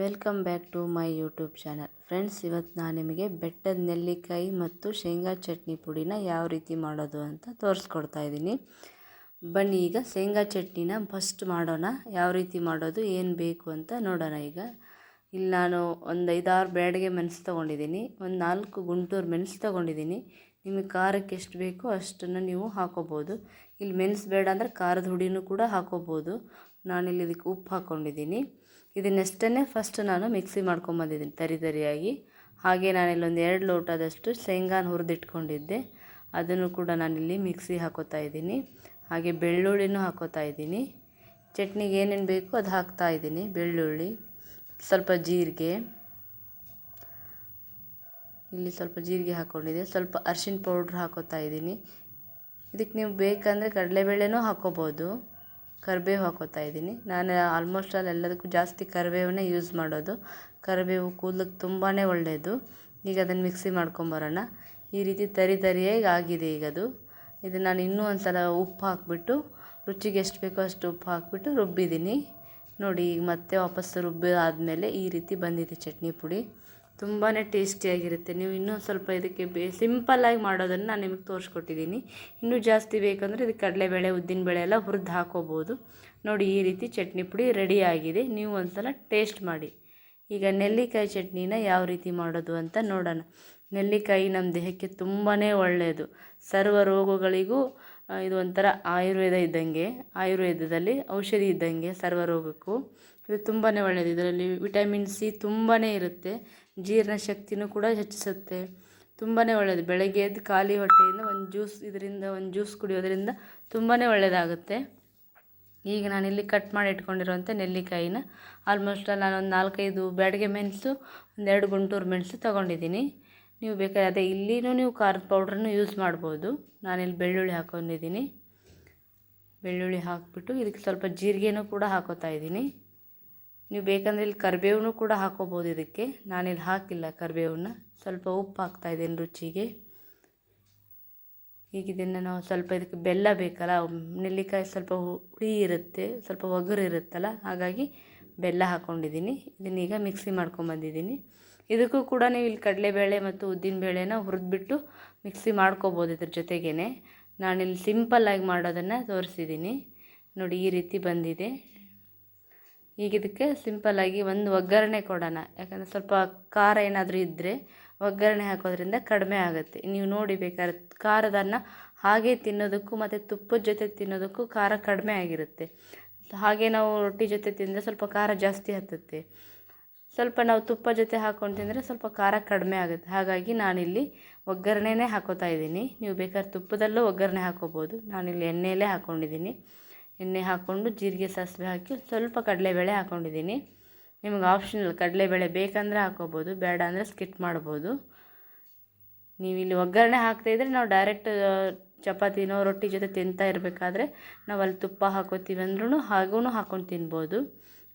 Welcome back to my YouTube channel. Friends, ಇವತ್ತು ನಾನು ನಿಮಗೆ ಬೆಟ್ಟದ ನೆಲ್ಲಿಕಾಯಿ ಮತ್ತು ಶೇಂಗಾ ಚಟ್ನಿ ಪುಡಿನ ಯಾವ ರೀತಿ ಮಾಡೋದು ಅಂತ ತೋರಿಸ್ಕೊಡ್ತಾ ಇದ್ದೀನಿ. ಬನ್ನಿ, ಈಗ ಶೇಂಗಾ ಚಟ್ನಿನ ಫಸ್ಟ್ ಮಾಡೋಣ. ಯಾವ ರೀತಿ ಮಾಡೋದು, ಏನು ಬೇಕು ಅಂತ ನೋಡೋಣ ಈಗ. ಇಲ್ಲಿ ನಾನು ಒಂದು ಐದಾರು ಬ್ಯಾಡಿಗೆ ಮೆಣಸು ತೊಗೊಂಡಿದ್ದೀನಿ. ಒಂದು ನಾಲ್ಕು ಗುಂಟೂರು ಮೆಣಸು ತೊಗೊಂಡಿದ್ದೀನಿ. ನಿಮಗೆ ಖಾರಕ್ಕೆ ಎಷ್ಟು ಬೇಕೋ ಅಷ್ಟನ್ನು ನೀವು ಹಾಕೋಬೋದು. ಇಲ್ಲಿ ಮೆಣಸು ಬೇಡ ಅಂದರೆ ಖಾರದ ಹುಡಿನೂ ಕೂಡ ಹಾಕೋಬೋದು. ನಾನಿಲ್ಲಿ ಇದಕ್ಕೆ ಉಪ್ಪು ಹಾಕ್ಕೊಂಡಿದ್ದೀನಿ ಇದನ್ನೆಷ್ಟನ್ನೇ ಫಸ್ಟ್ ನಾನು ಮಿಕ್ಸಿ ಮಾಡ್ಕೊಂಬಂದಿದ್ದೀನಿ ತರಿ ತರಿಯಾಗಿ. ಹಾಗೆ ನಾನಿಲ್ಲೊಂದು ಎರಡು ಲೋಟದಷ್ಟು ಶೇಂಗಾನ ಹುರಿದಿಟ್ಕೊಂಡಿದ್ದೆ. ಅದನ್ನು ಕೂಡ ನಾನಿಲ್ಲಿ ಮಿಕ್ಸಿ ಹಾಕೋತಾ ಇದ್ದೀನಿ. ಹಾಗೆ ಬೆಳ್ಳುಳ್ಳಿನೂ ಹಾಕೋತಾ ಇದ್ದೀನಿ. ಚಟ್ನಿಗೆ ಏನೇನು ಬೇಕು ಅದು ಹಾಕ್ತಾ ಇದ್ದೀನಿ. ಬೆಳ್ಳುಳ್ಳಿ, ಸ್ವಲ್ಪ ಜೀರಿಗೆ. ಇಲ್ಲಿ ಸ್ವಲ್ಪ ಜೀರಿಗೆ ಹಾಕ್ಕೊಂಡಿದ್ದೆ ಸ್ವಲ್ಪ ಅರ್ಶಿಣ ಪೌಡ್ರ್ ಹಾಕೋತಾ ಇದ್ದೀನಿ. ಇದಕ್ಕೆ ನೀವು ಬೇಕಂದರೆ ಕಡಲೆಬೇಳೆನೂ ಹಾಕೋಬೋದು. ಕರಿಬೇವು ಹಾಕೋತಾ ಇದ್ದೀನಿ. ನಾನು ಆಲ್ಮೋಸ್ಟ್ ಆಲ್ ಎಲ್ಲದಕ್ಕೂ ಜಾಸ್ತಿ ಕರಿಬೇವನ್ನೇ ಯೂಸ್ ಮಾಡೋದು. ಕರಿಬೇವು ಕೂದಲಿಗೆ ತುಂಬಾ ಒಳ್ಳೆಯದು ಈಗ ಅದನ್ನು ಮಿಕ್ಸಿ ಮಾಡ್ಕೊಂಬರೋಣ. ಈ ರೀತಿ ತರಿ ತರಿಯಾಗಿ ಆಗಿದೆ ಈಗ ಅದು. ಇದು ನಾನು ಇನ್ನೂ ಒಂದು ಸಲ ಉಪ್ಪು ಹಾಕಿಬಿಟ್ಟು, ರುಚಿಗೆ ಎಷ್ಟು ಬೇಕೋ ಅಷ್ಟು ಉಪ್ಪು ಹಾಕಿಬಿಟ್ಟು ರುಬ್ಬಿದ್ದೀನಿ. ನೋಡಿ, ಈಗ ಮತ್ತೆ ವಾಪಸ್ಸು ರುಬ್ಬಿ ಆದಮೇಲೆ ಈ ರೀತಿ ಬಂದಿದೆ ಚಟ್ನಿ ಪುಡಿ. ತುಂಬಾ ಟೇಸ್ಟಿಯಾಗಿರುತ್ತೆ ನೀವು ಇನ್ನೊಂದು ಸ್ವಲ್ಪ ಇದಕ್ಕೆ ಬೇ ಸಿಂಪಲ್ಲಾಗಿ ಮಾಡೋದನ್ನು ನಾನು ನಿಮಗೆ ತೋರಿಸ್ಕೊಟ್ಟಿದ್ದೀನಿ ಇನ್ನೂ ಜಾಸ್ತಿ ಬೇಕಂದರೆ ಇದಕ್ಕೆ ಕಡಲೆಬೇಳೆ, ಉದ್ದಿನಬೇಳೆ ಎಲ್ಲ ಹುರಿದು ಹಾಕೋಬೋದು. ನೋಡಿ, ಈ ರೀತಿ ಚಟ್ನಿ ಪುಡಿ ರೆಡಿ ಆಗಿದೆ. ನೀವು ಒಂದು ಸಲ ಟೇಸ್ಟ್ ಮಾಡಿ. ಈಗ ನೆಲ್ಲಿಕಾಯಿ ಚಟ್ನಿನ ಯಾವ ರೀತಿ ಮಾಡೋದು ಅಂತ ನೋಡೋಣ. ನೆಲ್ಲಿಕಾಯಿ ನಮ್ಮ ದೇಹಕ್ಕೆ ತುಂಬಾ ಒಳ್ಳೆಯದು ಸರ್ವ ರೋಗಗಳಿಗೂ ಇದು ಒಂಥರ ಆಯುರ್ವೇದ ಇದ್ದಂಗೆ, ಆಯುರ್ವೇದದಲ್ಲಿ ಔಷಧಿ ಇದ್ದಂಗೆ ಸರ್ವ ರೋಗಕ್ಕೂ. ಇದು ತುಂಬಾ ಒಳ್ಳೆಯದು ಇದರಲ್ಲಿ ವಿಟಮಿನ್ ಸಿ ತುಂಬಾ ಇರುತ್ತೆ. ಜೀರ್ಣಶಕ್ತಿನೂ ಕೂಡ ಹೆಚ್ಚಿಸುತ್ತೆ. ತುಂಬಾ ಒಳ್ಳೆಯದು ಬೆಳಗ್ಗೆ ಎದ್ದು ಖಾಲಿ ಹೊಟ್ಟೆಯಿಂದ ಒಂದು ಜ್ಯೂಸ್ ಇದರಿಂದ, ಒಂದು ಜ್ಯೂಸ್ ಕುಡಿಯೋದ್ರಿಂದ ತುಂಬಾ ಒಳ್ಳೆಯದಾಗುತ್ತೆ ಈಗ ನಾನಿಲ್ಲಿ ಕಟ್ ಮಾಡಿ ಇಟ್ಕೊಂಡಿರುವಂಥ ನೆಲ್ಲಿಕಾಯಿನ. ಆಲ್ಮೋಸ್ಟ್ ನಾನು ಒಂದು ನಾಲ್ಕೈದು ಬ್ಯಾಡಿಗೆ ಮೆಣಸು ಒಂದೆರಡು ಗುಂಟೂರು ಮೆಣಸು ತೊಗೊಂಡಿದ್ದೀನಿ. ನೀವು ಬೇಕಾದ್ರೆ ಅದೇ ಇಲ್ಲಿನೂ ನೀವು ಖಾರದ ಪೌಡ್ರನ್ನು ಯೂಸ್ ಮಾಡ್ಬೋದು. ನಾನಿಲ್ಲಿ ಬೆಳ್ಳುಳ್ಳಿ ಹಾಕೊಂಡಿದ್ದೀನಿ. ಬೆಳ್ಳುಳ್ಳಿ ಹಾಕಿಬಿಟ್ಟು ಇದಕ್ಕೆ ಸ್ವಲ್ಪ ಜೀರಿಗೆನೂ ಕೂಡ ಹಾಕೋತಾ ಇದ್ದೀನಿ. ನೀವು ಬೇಕಂದರೆ ಇಲ್ಲಿ ಕರಿಬೇವನು ಕೂಡ ಹಾಕೋಬೋದು ಇದಕ್ಕೆ. ನಾನಿಲ್ಲಿ ಹಾಕಿಲ್ಲ ಕರಿಬೇವನ್ನ. ಸ್ವಲ್ಪ ಉಪ್ಪು ಹಾಕ್ತಾಯಿದ್ದೀನಿ ರುಚಿಗೆ. ಈಗ ಇದನ್ನು ನಾವು ಸ್ವಲ್ಪ ಇದಕ್ಕೆ ಬೆಲ್ಲ ಬೇಕಲ್ಲ, ನೆಲ್ಲಿಕಾಯಿ ಸ್ವಲ್ಪ ಹುಳಿ ಇರುತ್ತೆ, ಸ್ವಲ್ಪ ಒಗರು ಇರುತ್ತಲ್ಲ, ಹಾಗಾಗಿ ಬೆಲ್ಲ ಹಾಕ್ಕೊಂಡಿದ್ದೀನಿ ಇದನ್ನೀಗ ಮಿಕ್ಸಿ ಮಾಡ್ಕೊಂಬಂದಿದ್ದೀನಿ ಇದಕ್ಕೂ ಕೂಡ ನೀವು ಇಲ್ಲಿ ಕಡಲೆಬೇಳೆ ಮತ್ತು ಉದ್ದಿನಬೇಳೆನ ಹುರಿದ್ಬಿಟ್ಟು ಮಿಕ್ಸಿ ಮಾಡ್ಕೋಬೋದು ಇದ್ರ ಜೊತೆಗೇ ನಾನಿಲ್ಲಿ ಸಿಂಪಲ್ಲಾಗಿ ಮಾಡೋದನ್ನು ತೋರಿಸಿದ್ದೀನಿ. ನೋಡಿ ಈ ರೀತಿ ಬಂದಿದೆ. ಈಗ ಇದಕ್ಕೆ ಸಿಂಪಲ್ಲಾಗಿ ಒಂದು ಒಗ್ಗರಣೆ ಕೊಡೋಣ. ಯಾಕಂದರೆ ಸ್ವಲ್ಪ ಖಾರ ಏನಾದರೂ ಇದ್ದರೆ ಒಗ್ಗರಣೆ ಹಾಕೋದ್ರಿಂದ ಕಡಿಮೆ ಆಗುತ್ತೆ. ನೀವು ನೋಡಿ ಬೇಕಾದ್ರೆ ಖಾರದನ್ನ ಹಾಗೆ ತಿನ್ನೋದಕ್ಕೂ ಮತ್ತು ತುಪ್ಪದ ಜೊತೆ ತಿನ್ನೋದಕ್ಕೂ ಖಾರ ಕಡಿಮೆ ಆಗಿರುತ್ತೆ. ಹಾಗೆ ನಾವು ರೊಟ್ಟಿ ಜೊತೆ ತಿಂದರೆ ಸ್ವಲ್ಪ ಖಾರ ಜಾಸ್ತಿ ಹತ್ತುತ್ತೆ. ಸ್ವಲ್ಪ ನಾವು ತುಪ್ಪ ಜೊತೆ ಹಾಕ್ಕೊಂಡು ತಿಂದರೆ ಸ್ವಲ್ಪ ಖಾರ ಕಡಿಮೆ ಆಗುತ್ತೆ. ಹಾಗಾಗಿ ನಾನಿಲ್ಲಿ ಒಗ್ಗರಣೆನೇ ಹಾಕೋತಾ ಇದ್ದೀನಿ. ನೀವು ಬೇಕಾದ್ರೆ ತುಪ್ಪದಲ್ಲೂ ಒಗ್ಗರಣೆ ಹಾಕೋಬೋದು. ನಾನಿಲ್ಲಿ ಎಣ್ಣೆಯಲ್ಲೇ ಹಾಕ್ಕೊಂಡಿದ್ದೀನಿ ಎಣ್ಣೆ ಹಾಕ್ಕೊಂಡು ಜೀರಿಗೆ, ಸಾಸಿವೆ ಹಾಕಿ ಸ್ವಲ್ಪ ಕಡಲೆಬೇಳೆ ಹಾಕ್ಕೊಂಡಿದ್ದೀನಿ ನಿಮಗೆ ಆಪ್ಷನಲ್ ಕಡಲೆಬೇಳೆ ಬೇಕಂದರೆ ಹಾಕೋಬೋದು, ಬೇಡ ಅಂದರೆ ಸ್ಕಿಟ್ ಮಾಡ್ಬೋದು. ನೀವು ಇಲ್ಲಿ ಒಗ್ಗರಣೆ ಹಾಕ್ತಾಯಿದ್ರೆ ನಾವು ಡೈರೆಕ್ಟ್ ಚಪಾತಿನೋ, ರೊಟ್ಟಿ ಜೊತೆ ತಿಂತಾ ಇರಬೇಕಾದ್ರೆ ನಾವು ಅಲ್ಲಿ ತುಪ್ಪ ಹಾಕೋತೀವಿ ಅಂದ್ರೂ ಹಾಗೂ ಹಾಕ್ಕೊಂಡು ತಿನ್ಬೋದು.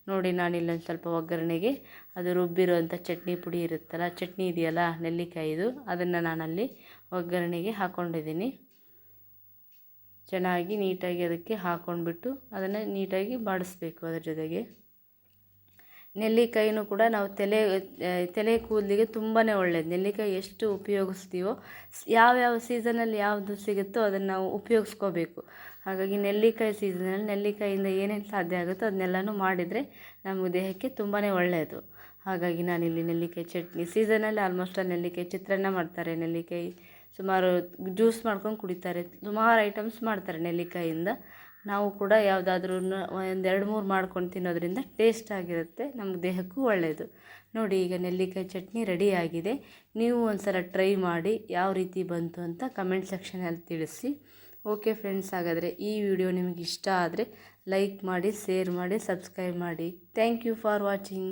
ನೋಡಿ ನಾನು ಇಲ್ಲೊಂದು ಸ್ವಲ್ಪ ಒಗ್ಗರಣೆಗೆ ಅದು ರುಬ್ಬಿರುವಂಥ ಚಟ್ನಿ ಪುಡಿ ಇರುತ್ತಲ್ಲ, ಚಟ್ನಿ ಇದೆಯಲ್ಲ, ನೆಲ್ಲಿಕಾಯಿದು, ಅದನ್ನು ನಾನಲ್ಲಿ ಒಗ್ಗರಣೆಗೆ ಹಾಕ್ಕೊಂಡಿದ್ದೀನಿ ಚೆನ್ನಾಗಿ ನೀಟಾಗಿ ಅದಕ್ಕೆ ಹಾಕ್ಕೊಂಡ್ಬಿಟ್ಟು ಅದನ್ನು ನೀಟಾಗಿ ಬಾಡಿಸ್ಬೇಕು ಅದ್ರ ಜೊತೆಗೆ. ನೆಲ್ಲಿಕಾಯಿನೂ ಕೂಡ ನಾವು ತಲೆ ತಲೆ ಕೂದಲಿಗೆ ತುಂಬಾ ಒಳ್ಳೆಯದು ನೆಲ್ಲಿಕಾಯಿ ಎಷ್ಟು ಉಪಯೋಗಿಸ್ತೀವೋ, ಯಾವ್ಯಾವ ಸೀಸನಲ್ಲಿ ಯಾವುದು ಸಿಗುತ್ತೋ ಅದನ್ನು ನಾವು ಉಪಯೋಗಿಸ್ಕೋಬೇಕು. ಹಾಗಾಗಿ ನೆಲ್ಲಿಕಾಯಿ ಸೀಸನಲ್ಲಿ ನೆಲ್ಲಿಕಾಯಿಂದ ಏನೇನು ಸಾಧ್ಯ ಆಗುತ್ತೋ ಅದನ್ನೆಲ್ಲನೂ ಮಾಡಿದರೆ ನಮ್ಮ ದೇಹಕ್ಕೆ ತುಂಬಾ ಒಳ್ಳೆಯದು ಹಾಗಾಗಿ ನಾನಿಲ್ಲಿ ನೆಲ್ಲಿಕಾಯಿ ಚಟ್ನಿ, ಸೀಸನಲ್ಲಿ ಆಲ್ಮೋಸ್ಟ್ ನೆಲ್ಲಿಕಾಯಿ ಚಿತ್ರಾನ್ನ ಮಾಡ್ತಾರೆ. ನೆಲ್ಲಿಕಾಯಿ ಸುಮಾರು ಜ್ಯೂಸ್ ಮಾಡ್ಕೊಂಡು ಕುಡಿತಾರೆ. ಸುಮಾರು ಐಟಮ್ಸ್ ಮಾಡ್ತಾರೆ ನೆಲ್ಲಿಕಾಯಿಂದ. ನಾವು ಕೂಡ ಯಾವುದಾದ್ರೂ ಒಂದು ಎರಡು ಮೂರು ಮಾಡ್ಕೊಂಡು ತಿನ್ನೋದ್ರಿಂದ ಟೇಸ್ಟ್ ಆಗಿರುತ್ತೆ ನಮ್ಮ ದೇಹಕ್ಕೂ ಒಳ್ಳೆಯದು ನೋಡಿ, ಈಗ ನೆಲ್ಲಿಕಾಯಿ ಚಟ್ನಿ ರೆಡಿ ಆಗಿದೆ. ನೀವು ಒಂದು ಸಲ ಟ್ರೈ ಮಾಡಿ ಯಾವ ರೀತಿ ಬಂತು ಅಂತ ಕಮೆಂಟ್ ಸೆಕ್ಷನಲ್ಲಿ ತಿಳಿಸಿ. ಓಕೆ ಫ್ರೆಂಡ್ಸ್ ಹಾಗಾದರೆ ಈ ವಿಡಿಯೋ ನಿಮಗೆ ಇಷ್ಟ ಆದರೆ ಲೈಕ್ ಮಾಡಿ ಶೇರ್ ಮಾಡಿ ಸಬ್ಸ್ಕ್ರೈಬ್ ಮಾಡಿ. Thank you for watching